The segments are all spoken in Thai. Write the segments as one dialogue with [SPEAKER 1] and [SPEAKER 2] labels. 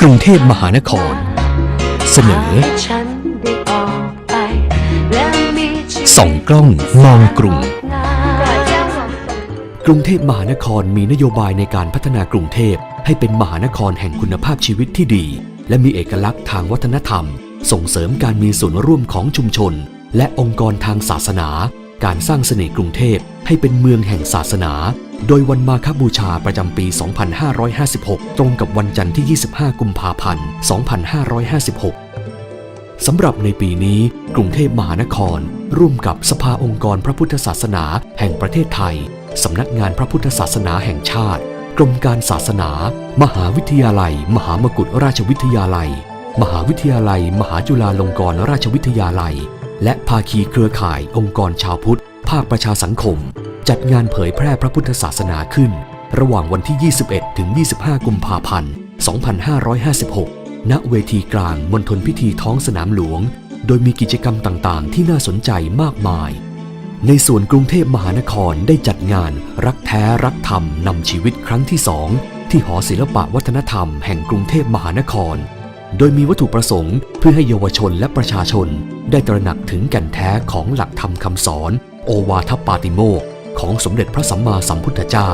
[SPEAKER 1] กรุงเทพมหานคร เสนอส่องกล้องมองกรุง กรุงเทพมหานครมีนโยบายในการพัฒนากรุงเทพให้เป็นมหานครแห่งคุณภาพชีวิตที่ดี และมีเอกลักษณ์ทางวัฒนธรรม ส่งเสริมการมีส่วนร่วมของชุมชน และองค์กรทางศาสนา การสร้างเสน่ห์กรุงเทพให้เป็นเมืองแห่งศาสนา โดยวันมาคบูชาประจำปี 2556 ตรงกับวันจันทร์ที่ 25 กุมภาพันธ์ 2556 สำหรับในปีนี้กรุงเทพมหานคร ร่วมกับสภาองค์กรพระพุทธศาสนาแห่งประเทศไทย สำนักงานพระพุทธศาสนาแห่งชาติ กรมการศาสนา มหาวิทยาลัย มหามกุฏราชวิทยาลัย มหาวิทยาลัย มหาจุฬาลงกรณราชวิทยาลัย และภาคีเครือข่ายองค์กรชาวพุทธ ภาคประชาสังคม จัดงานเผยแพร่พระพุทธศาสนาขึ้น ระหว่างวันที่ 21 ถึง 25 กุมภาพันธ์ 2556 ณ เวทีกลางมณฑลพิธีท้องสนามหลวง โดยมีกิจกรรมต่างๆ ที่น่าสนใจมากมาย ในส่วนกรุงเทพมหานครได้จัดงานรักแท้รักธรรมนำชีวิตครั้งที่สองที่หอศิลปะวัฒนธรรมแห่งกรุงเทพมหานคร โดยมีวัตถุประสงค์เพื่อให้เยาวชนและประชาชน ได้ตระหนักถึงแก่นแท้ของหลักธรรมคำสอน โอวาทปาติโมก ของสมเด็จพระสัมมาสัมพุทธเจ้า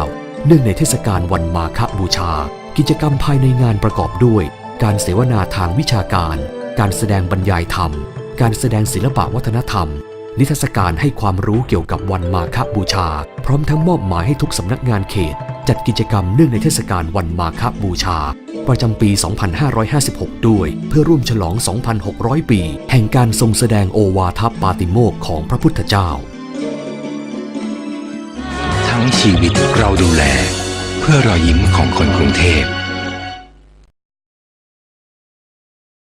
[SPEAKER 1] เนื่องในเทศกาลวันมาฆบูชา กิจกรรมภายในงานประกอบด้วย การเสวนาทางวิชาการ การแสดงบรรยายธรรม การแสดงศิลปะวัฒนธรรม นิทรรศการให้ความรู้เกี่ยวกับวันมาฆบูชา พร้อมทั้งมอบหมายให้ทุกสำนักงานเขต จัดกิจกรรมเนื่องในเทศกาลวันมาฆบูชา ประจำปี 2556 ด้วย เพื่อร่วมฉลอง 2,600 ปี แห่งการทรงแสดงโอวาทปาติโมกของพระพุทธเจ้า
[SPEAKER 2] งชีวิตเราดูแล เพื่อรอยยิ้มของคนกรุงเทพ